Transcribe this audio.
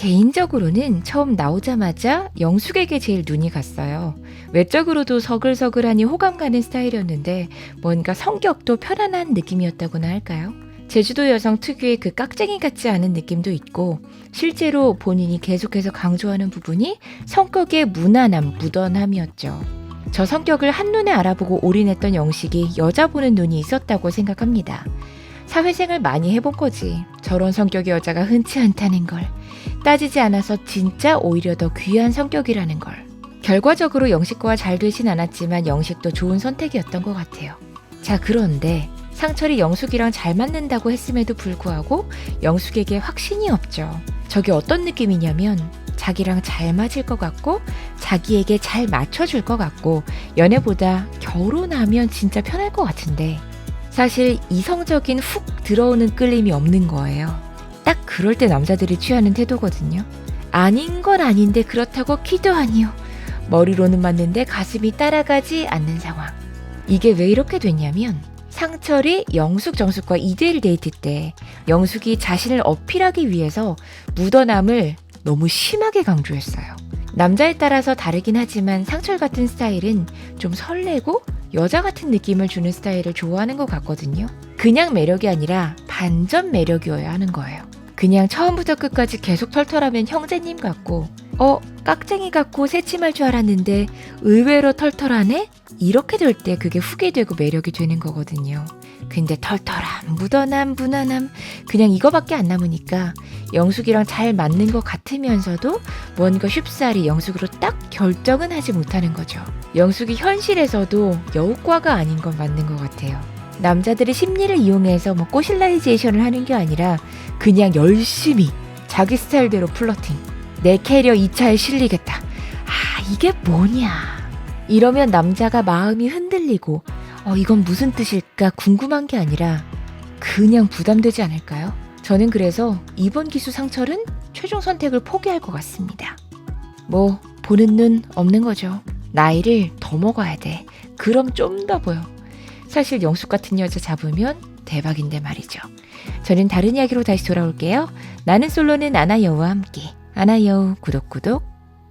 개인적으로는 처음 나오자마자 영숙에게 제일 눈이 갔어요. 외적으로도 서글서글하니 호감 가는 스타일이었는데 뭔가 성격도 편안한 느낌이었다고나 할까요? 제주도 여성 특유의 그 깍쟁이 같지 않은 느낌도 있고 실제로 본인이 계속해서 강조하는 부분이 성격의 무난함, 무던함이었죠. 저 성격을 한눈에 알아보고 올인했던 영식이 여자 보는 눈이 있었다고 생각합니다. 사회생활 많이 해본 거지. 저런 성격의 여자가 흔치 않다는 걸. 따지지 않아서 진짜 오히려 더 귀한 성격이라는 걸. 결과적으로 영식과 잘 되진 않았지만 영식도 좋은 선택이었던 것 같아요. 자, 그런데 상철이 영숙이랑 잘 맞는다고 했음에도 불구하고 영숙에게 확신이 없죠. 저게 어떤 느낌이냐면 자기랑 잘 맞을 것 같고 자기에게 잘 맞춰줄 것 같고 연애보다 결혼하면 진짜 편할 것 같은데 사실 이성적인 훅 들어오는 끌림이 없는 거예요. 딱 그럴 때 남자들이 취하는 태도거든요. 아닌 건 아닌데 그렇다고 키도 아니요. 머리로는 맞는데 가슴이 따라가지 않는 상황. 이게 왜 이렇게 됐냐면 상철이 영숙 정숙과 2대1 데이트 때 영숙이 자신을 어필하기 위해서 묻어남을 너무 심하게 강조했어요. 남자에 따라서 다르긴 하지만 상철 같은 스타일은 좀 설레고 여자 같은 느낌을 주는 스타일을 좋아하는 것 같거든요. 그냥 매력이 아니라 반전 매력이어야 하는 거예요. 그냥 처음부터 끝까지 계속 털털하면 형제님 같고, 어, 깍쟁이 같고 새침할 줄 알았는데 의외로 털털하네? 이렇게 될 때 그게 훅이 되고 매력이 되는 거거든요. 근데 털털함, 묻어남, 무난함, 그냥 이거밖에 안 남으니까 영숙이랑 잘 맞는 것 같으면서도 뭔가 쉽사리 영숙으로 딱 결정은 하지 못하는 거죠. 영숙이 현실에서도 여우과가 아닌 건 맞는 것 같아요. 남자들의 심리를 이용해서 뭐 꼬실라이제이션을 하는 게 아니라 그냥 열심히 자기 스타일대로 플러팅. 내 캐리어 2차에 실리겠다. 아, 이게 뭐냐. 이러면 남자가 마음이 흔들리고, 어, 이건 무슨 뜻일까 궁금한 게 아니라 그냥 부담되지 않을까요? 저는 그래서 이번 기수 상철은 최종 선택을 포기할 것 같습니다. 뭐, 보는 눈 없는 거죠. 나이를 더 먹어야 돼. 그럼 좀 더 보여. 사실 영숙 같은 여자 잡으면 대박인데 말이죠. 저는 다른 이야기로 다시 돌아올게요. 나는 솔로는 아나여우와 함께. 아나여우 구독 구독